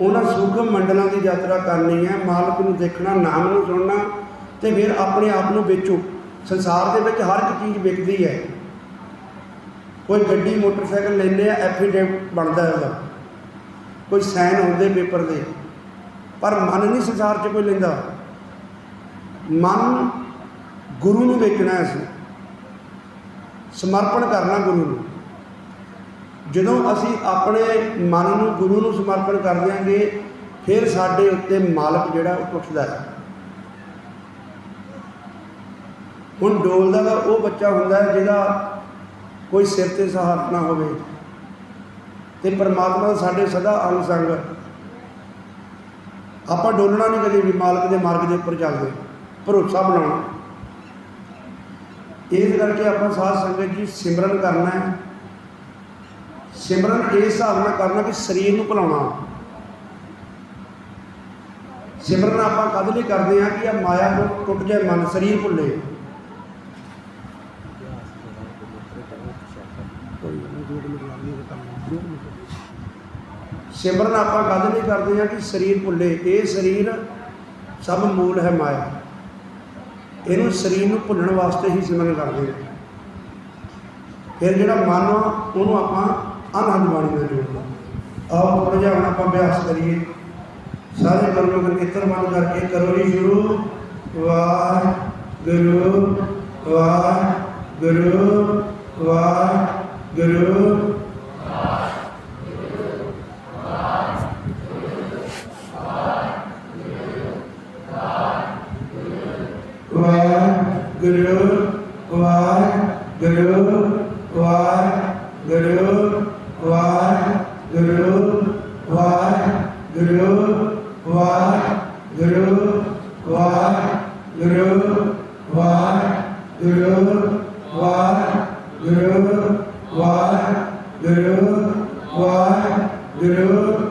ਉਹਨਾਂ ਸੂਖਮ ਮੰਡਲਾਂ ਦੀ ਯਾਤਰਾ ਕਰਨੀ ਹੈ, ਮਾਲਕ ਨੂੰ ਦੇਖਣਾ, ਨਾਮ ਨੂੰ ਸੁਣਨਾ ਤੇ ਫਿਰ ਆਪਣੇ ਆਪ ਨੂੰ ਵੇਚੋ। ਸੰਸਾਰ ਦੇ ਵਿੱਚ ਹਰ ਇੱਕ ਚੀਜ਼ ਵਿਕਦੀ ਹੈ। ਕੋਈ ਗੱਡੀ, ਮੋਟਰਸਾਈਕਲ ਲੈਂਦੇ ਆ, ਐਫੀਡੇਵਿਟ ਬਣਦਾ ਹੈ ਉਹਦਾ। ਕੋਈ ਸਾਈਨ ਹੁੰਦੇ ਪੇਪਰ ਦੇ। ਪਰ ਮਨ ਨਹੀਂ ਸੰਸਾਰ 'ਚ ਕੋਈ ਲੈਂਦਾ। ਮਨ ਗੁਰੂ ਨੂੰ ਵੇਚਣਾ ਹੈ ਅਸੀਂ। ਸਮਰਪਣ ਕਰਨਾ ਗੁਰੂ ਨੂੰ। ਜਦੋਂ ਅਸੀਂ ਆਪਣੇ ਮਨ ਨੂੰ ਗੁਰੂ ਨੂੰ ਸਮਰਪਣ ਕਰ ਦਿਆਂਗੇ, ਫਿਰ ਸਾਡੇ ਉੱਤੇ ਮਾਲਕ ਜਿਹੜਾ ਉਹ ਉੱਠਦਾ ਹੈ। ਹੁਣ ਡੋਲਦਾ ਦਾ ਉਹ ਬੱਚਾ ਹੁੰਦਾ ਹੈ ਜਿਹਦਾ ਕੋਈ ਸਿਰ ਤੇ ਸਹਾਰਾ ਨਾ ਹੋਵੇ। ਤੇ ਪਰਮਾਤਮਾ ਸਾਡੇ ਸਦਾ ਅੰਗ ਸੰਗ ਆਪਾਂ ਡੋਲਣਾ ਨਹੀਂ ਕਦੇ ਵੀ, ਮਾਲਕ ਦੇ ਮਾਰਗ ਦੇ ਉੱਪਰ ਚੱਲਦੇ, ਭਰੋਸਾ ਬਣਾਉਣਾ। ਇਸ ਕਰਕੇ ਆਪਾਂ ਸਾਧ ਸੰਗਤ ਜੀ ਸਿਮਰਨ ਕਰਨਾ ਹੈ। ਸਿਮਰਨ ਇਸ ਹਿਸਾਬ ਨਾਲ ਕਰਨਾ ਕਿ ਸਰੀਰ ਨੂੰ ਭੁਲਾਉਣਾ। ਸਿਮਰਨ ਆਪਾਂ ਕਦ ਲਈ ਕਰਦੇ ਆ ਕਿ ਆ ਮਾਇਆ ਨੂੰ ਟੁੱਟ ਜਾਏ ਮਨ, ਸਰੀਰ ਭੁੱਲੇ। ਸਿਮਰਨ ਆਪਾਂ ਕਦ ਲਈ ਕਰਦੇ ਆ ਕਿ ਸਰੀਰ ਭੁੱਲੇ। ਇਹ ਸਰੀਰ ਸਭ ਮੂਲ ਹੈ ਮਾਇਆ। ਇਹਨੂੰ ਸਰੀਰ ਨੂੰ ਭੁੱਲਣ ਵਾਸਤੇ ਹੀ ਸਿਮਰਨ ਕਰਦੇ ਆ ਫਿਰ ਜਿਹੜਾ ਮਨ ਉਹਨੂੰ ਆਪਾਂ ਅਨਹਦ ਬਾਣੀ ਨਾਲ ਜੋੜਨਾ ਆਓ ਥੋੜਾ ਜਿਹਾ ਹੁਣ ਆਪਾਂ ਅਭਿਆਸ ਕਰੀਏ। ਸਾਰੇ ਗੁਰੂ ਨੇਤਰ ਬੰਦ ਕਰਕੇ ਕਰੋ ਜੀ ਸ਼ੁਰੂ। Guru. Guru, Var, Guru, Var, Guru, Var, Guru, Var, Guru, Var, Guru, Var, Guru, Var, Guru, Var, Guru, Guru One Guru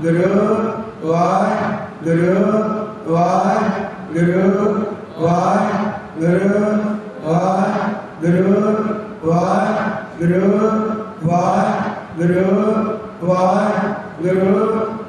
Guru, Why, Guru, Why, Guru, Why, Guru, Vah, Guru, Vah, Guru, Vah, Guru, Vah, Guru,